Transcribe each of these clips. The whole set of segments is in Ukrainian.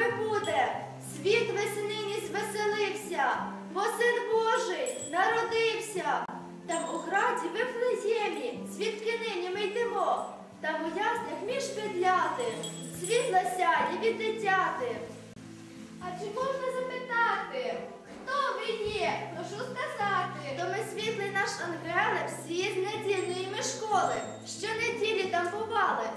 вами буде. Світ весь нині звеселився, бо син Божий народився. Там у граді Вифлеємі, звідки нині ми йдемо. Там у яснях між підляти, світла сяє від дитяти. А чи можна запитати, хто ви є? Прошу сказати. То ми світлий наш ангеле, всі з недільної школи.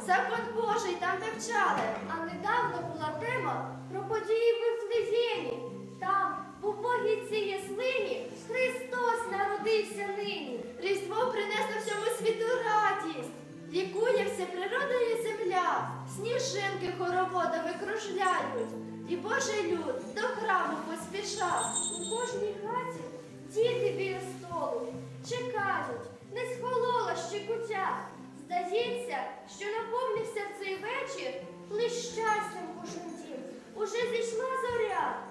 Закон Божий там вивчали. А недавно була тема про події в Вифлеємі. Там, в убогій цій яслині, Христос народився нині. Різдво принесло всьому світу радість. Лікує все природа і земля, сніжинки хороводами кружляють, і Божий люд до храму поспішав. У кожній хаті діти біля столу чекають, не схолола ще кутя. Здається, що наповнився в цей вечір лиш щастям кожен дім. Уже зійшла зоря.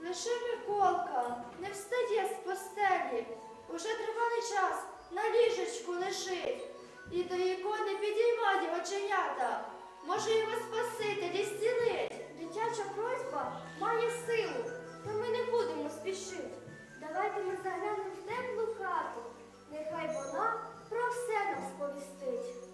Лише Миколка не встає з постелі, уже тривалий час на ліжечку лежить, і до ікони підіймає оченята. Може його спаситель і зцілить. Дитяча просьба має силу, та ми не будемо спішити. Давайте ми заглянемо в теплу хату. Нехай вона про все нам сповістить.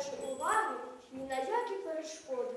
Звертаючи увагу ні на які перешкоди.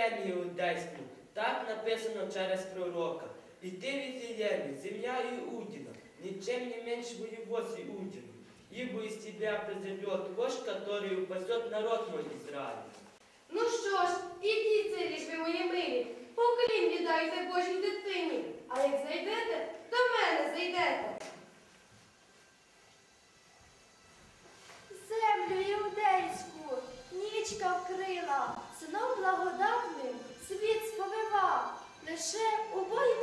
Віфлеємі Іудейському, так написано через пророка. І ти Віфлеємі, земля Іудіна, нічим не менш воєвоз Іудіна, ібо із тебе призовет вож, который упасет народ мой Ізраїль. Ну що ж, іді цілі ж ви мої милі, поклін віддайте Божій дитині, а як зайдете, до мене зайдете. Землю іудейську, нічка вкрила. лише обоє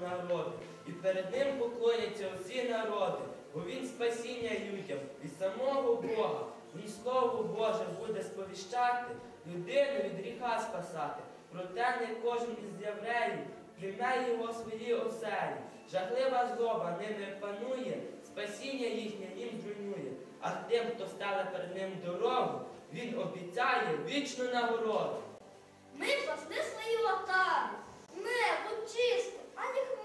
народу, і перед ним поклоняться всі народи, бо він спасіння людям від самого Бога. Він слово Боже буде сповіщати, людину від гріха спасати. Проте не кожен із євреїв прийме його свої оселі. Жахлива злоба ними панує, спасіння їхнє їм зруйнує. А тим, хто стала перед ним дорогу, він обіцяє вічну нагороду. Ми пасли свої отари, ми будь чисті. Anne